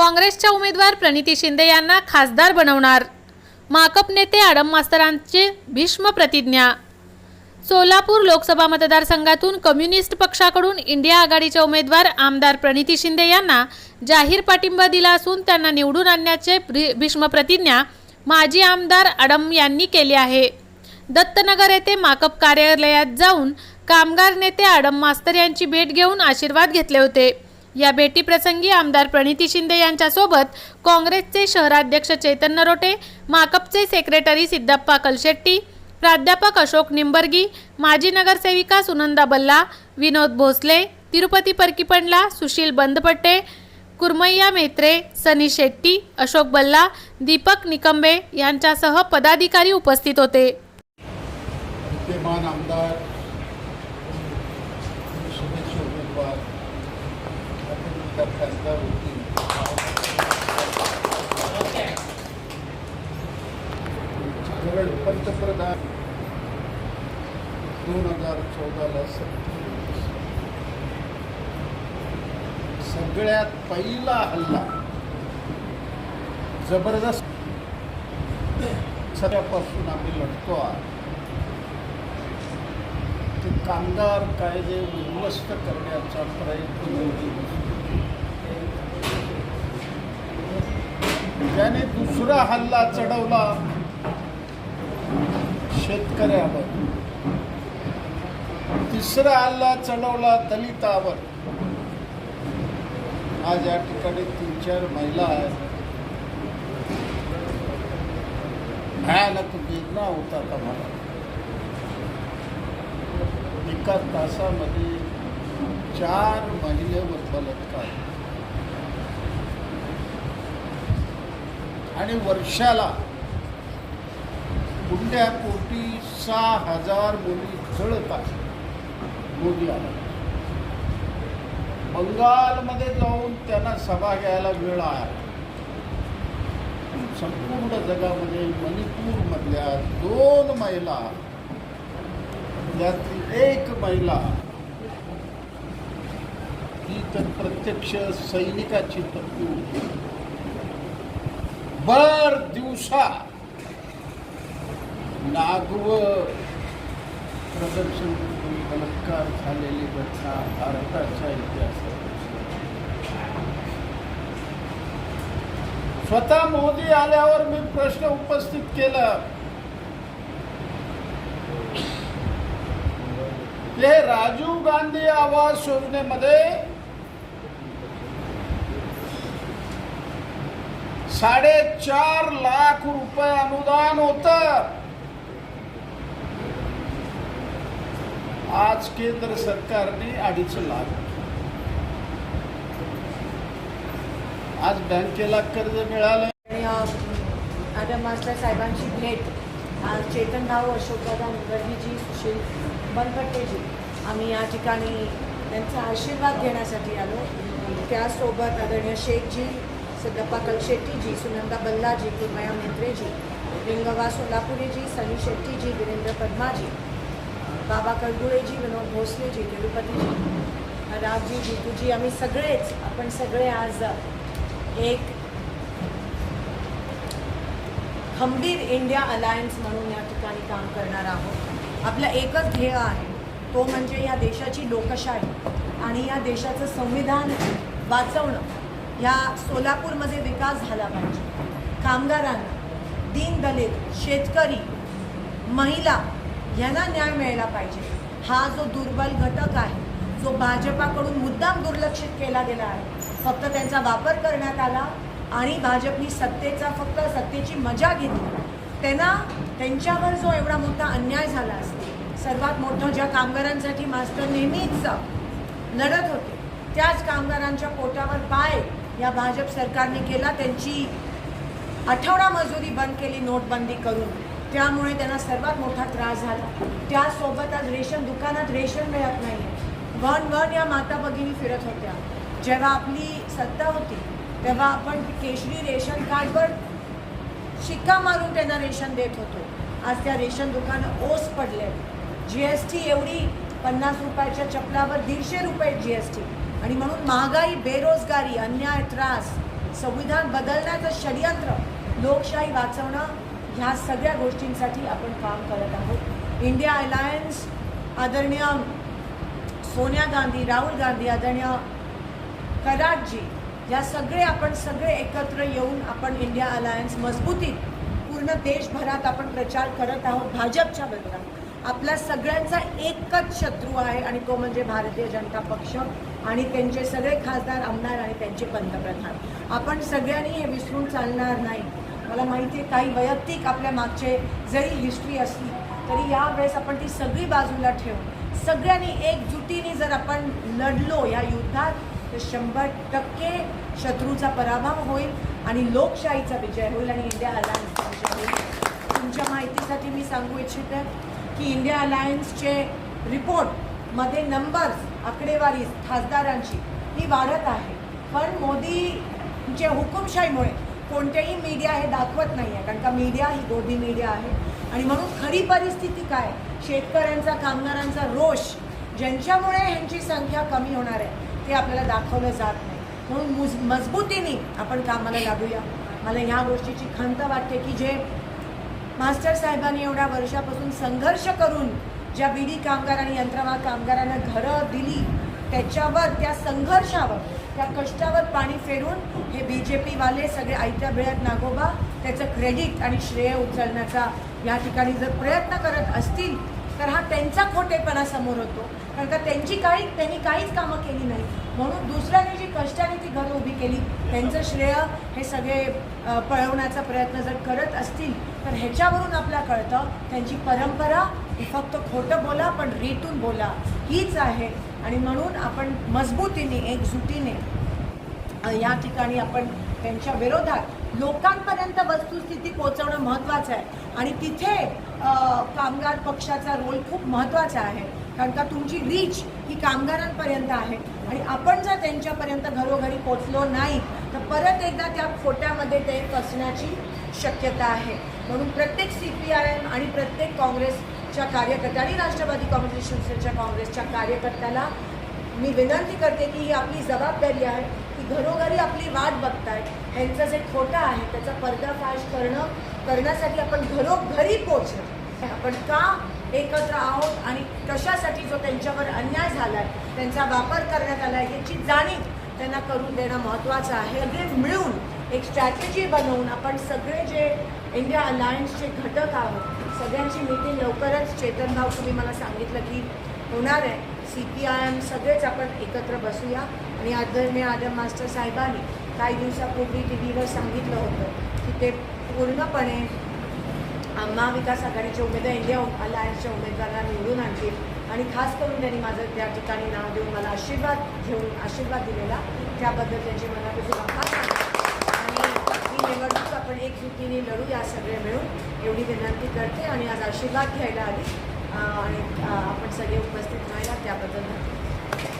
काँग्रेसच्या उमेदवार प्रणिती शिंदे यांना खासदार बनवणार. माकप नेते आडम मास्तरांचे भीष्म प्रतिज्ञा. सोलापूर लोकसभा मतदारसंघातून कम्युनिस्ट पक्षाकडून इंडिया आघाडीच्या उमेदवार आमदार प्रणिती शिंदे यांना जाहीर पाठिंबा दिला असून त्यांना निवडून आणण्याचे भीष्म प्रतिज्ञा माजी आमदार आडम यांनी केली आहे. दत्तनगर येथे माकप कार्यालयात जाऊन कामगार नेते आडम मास्तर यांची भेट घेऊन आशीर्वाद घेतले होते. या भेटीप्रसंगी आमदार प्रणिती शिंदे यांच्यासोबत काँग्रेसचे शहराध्यक्ष चैतन्य रोटे माकपचे सेक्रेटरी सिद्धप्पा कलशेट्टी प्राध्यापक अशोक निंबर्गी माजी नगरसेविका सुनंदा बल्ला विनोद भोसले तिरुपती परकीपंडला सुशील बंदपट्टे कुर्मय्या मेत्रे सनी शेट्टी अशोक बल्ला दीपक निकंबे यांच्यासह पदाधिकारी उपस्थित होते विद्यमान आमदार शुभेच्छा उमेदवार आपण खासदार केवळ पंतप्रधान दोन हजार चौदाला सगळ्यात पहिला हल्ला जबरदस्त. सगळ्यापासून आम्ही लढतो आहोत. ते कामगार कायदे उद्ध्वस्त करण्याचा प्रयत्न मोदी त्याने दुसरा हल्ला चढवला शेतकऱ्यावर. तिसरा हल्ला चढवला दलितावर. आज या ठिकाणी तीन चार महिला आहेत. भयानक वेदना होतात आम्हाला. एका तासामध्ये चार महिलेवर बलात्कार. आणि वर्षाला गुंड्यापोटी सहा हजार मुली जळतात मोदी आला. बंगालमध्ये जाऊन त्यांना सभा घ्यायला वेळ आहे संपूर्ण जगामध्ये मणिपूरमधल्या दोन महिला यातील एक महिला ही तर प्रत्यक्ष सैनिकाची पत्नी होती. भर दिवसा नागव प्रदर्शन करून बलात्कार झालेली घटना भारताच्या इतिहासात स्वतः मोदी आल्यावर मी प्रश्न उपस्थित केला. ते राजीव गांधी आवास योजनेमध्ये साडेचार लाख रुपये अनुदान होत. आज केंद्र सरकारने अडीच लाख आज बँकेला कर्ज मिळालं. आणि आता मास्टर साहेबांची भेट चेतन भाऊ अशोकदादा मुखर्जीजी सुशील बनकट्टेजी आम्ही या ठिकाणी त्यांचा आशीर्वाद घेण्यासाठी आलो. त्यासोबत आदरणीय शेखजी सिद्धप्पा कलशेट्टीजी सुनंदा बल्लाजी कुर्मया मेत्रेजी रिंगवा सोलापुरेजी सनी शेट्टीजी वीरेंद्र पद्माजी बाबा कळगुळेजी विनोद भोसलेजी तिरुपतीजी राजजी जितूजी आम्ही सगळेच आपण सगळे आज एक खंबीर इंडिया अलायन्स म्हणून या ठिकाणी काम करणार आहोत. आपलं एकच ध्येय आहे तो म्हणजे या देशाची लोकशाही आणि या देशाचं संविधान वाचवणं. या सोलापूरमध्ये विकास झाला पाहिजे. कामगारांना दीनदलित शेतकरी महिला यांना न्याय मिळाला पाहिजे. हा जो दुर्बल घटक आहे जो भाजपाकडून मुद्दाम दुर्लक्षित केला गेला आहे फक्त त्यांचा वापर करण्यात आला आणि भाजपनी सत्तेचा फक्त सत्तेची मजा घेतली. त्यांना त्यांच्यावर जो एवढा मोठा अन्याय झाला असतो सर्वात मोठं ज्या कामगारांसाठी मास्टर नेहमीच लढत होते त्याच कामगारांच्या पोटावर पाय या भाजप सरकारने केला त्यांची आठवडा मजुरी बंद केली नोटबंदी करून. त्यामुळे त्यांना सर्वात मोठा त्रास झाला. त्यासोबत आज रेशन दुकानात रेशन मिळत नाही वन वन या माता भगिनी फिरत होत्या. जेव्हा आपली सत्ता होती तेव्हा आपण केशरी रेशन कार्डवर शिक्का मारून त्यांना रेशन देत होतो. आज त्या रेशन दुकानं ओस पडले जी एस टी एवढी पन्नास रुपयाच्या चपलावर दीडशे रुपये जी एस टी आणि म्हणून महागाई बेरोजगारी अन्याय त्रास संविधान बदलण्याचं षडयंत्र लोकशाही वाचवणं ह्या सगळ्या गोष्टींसाठी आपण काम करत आहोत. इंडिया अलायन्स आदरणीय सोनिया गांधी राहुल गांधी आदरणीय कराटजी या सगळे आपण सगळे एकत्र येऊन आपण इंडिया अलायन्स मजबूतीत पूर्ण देशभरात आपण प्रचार करत आहोत भाजपच्या बदलात आपला सगळ्यांचा एकच शत्रू आहे आणि तो म्हणजे भारतीय जनता पक्ष आणि त्यांचे सगळे खासदार आमदार आणि त्यांचे पंतप्रधान. आपण सगळ्यांनी हे विसरून चालणार नाही. मला माहिती आहे काही वैयक्तिक आपल्या मागचे जरी हिस्ट्री असली तरी यावेळेस आपण ती सगळी बाजूला ठेवून सगळ्यांनी एकजुटीने जर आपण लढलो या युद्धात तर शंभर टक्के शत्रूचा पराभव होईल आणि लोकशाहीचा विजय होईल आणि इंडिया अलायन्सचा विजय होईल. तुमच्या माहितीसाठी मी सांगू इच्छिते की इंडिया अलायन्सचे रिपोर्टमध्ये नंबर्स आकडेवारी खासदारांची ही वाढत आहे. पण मोदींच्या हुकुमशाहीमुळे कोणतेही मीडिया हे दाखवत नाही आहे कारण का मीडिया ही गोदी मीडिया आहे. आणि म्हणून खरी परिस्थिती काय? शेतकऱ्यांचा कामगारांचा रोष ज्यांच्यामुळे ह्यांची संख्या कमी होणार आहे ते आपल्याला दाखवलं जात नाही. म्हणून मुज मजबूतीने आपण कामाला लागूया. मला ह्या गोष्टीची खंत वाटते की जे मास्टर साहेबांनी एवढ्या वर्षापासून संघर्ष करून ज्या बिडी कामगार आणि यंत्रमा कामगारांना घरं दिली त्याच्यावर त्या संघर्षावर त्या कष्टावर पाणी फेरून हे बी जे पीवाले सगळे आयत्या बिळ्यात नागोबा त्याचं क्रेडिट आणि श्रेय उचलण्याचा या ठिकाणी जर प्रयत्न करत असतील तर हा त्यांचा खोटेपणा समोर होतो. कारण का त्यांची काही त्यांनी काहीच कामं केली नाही. म्हणून दुसऱ्याने जी कष्टाने ती घर केली. त्यांचं श्रेय हे सगळे पळवण्याचा प्रयत्न जर करत असतील तर ह्याच्यावरून आपल्या कळतं त्यांची परंपरा ही फक्त खोटं बोला पण रेटून बोला. हीच आहे. आणि म्हणून आपण मजबूतीने एकजुटीने या ठिकाणी आपण त्यांच्या विरोधात लोकांपर्यंत वस्तुस्थिती पोहोचवणं महत्त्वाचं आहे. आणि तिथे कामगार पक्षाचा रोल खूप महत्त्वाचा आहे. कारण का तुमची रीच ही कामगारांपर्यंत आहे. आणि आपण जर त्यांच्यापर्यंत घरोघरी पोचलो नाही तर परत एकदा त्या खोट्यामध्ये ते फसण्याची शक्यता आहे. म्हणून प्रत्येक सी पी आय एम आणि प्रत्येक काँग्रेसच्या कार्यकर्त्या आणि राष्ट्रवादी काँग्रेस शिवसेनेच्या काँग्रेसच्या कार्यकर्त्याला मी विनंती करते की ही आपली जबाबदारी आहे की घरोघरी आपली वाट बघताय. ह्यांचं जे खोटं आहे त्याचा पर्दाफाश करणं करण्यासाठी आपण घरोघरी पोचणं आपण का एकत्र आहोत आणि कशासाठी जो त्यांच्यावर अन्याय झाला आहे त्यांचा वापर करण्यात आला आहे याची जाणीव त्यांना करून देणं महत्त्वाचं आहे. सगळे मिळून एक स्ट्रॅटेजी बनवून आपण सगळे जे इंडिया अलायन्सचे घटक आहोत सगळ्यांची मीटिंग लवकरच चेतन भाऊ तुम्ही मला सांगितलं की होणार आहे. सी पी आय एम सगळेच आपण एकत्र बसूया. आणि आदरणीय आदम मास्टर साहेबांनी काही दिवसापूर्वी टी व्हीवर सांगितलं होतं की ते पूर्णपणे महाविकास आघाडीचे उमेदवार इंडिया अलायन्सच्या उमेदवारांना निवडून आणतील. आणि खास करून त्यांनी माझं त्या ठिकाणी नाव देऊन मला आशीर्वाद घेऊन आशीर्वाद दिलेला. त्याबद्दल त्यांचे मनापासून आभार आणि ही निवडणूक आपण एकजुटीने लढू या सगळे मिळून. एवढी विनंती करते आणि आज आशीर्वाद घ्यायला आली. आणि आपण सगळे उपस्थित राहायला त्याबद्दल धन्यवाद.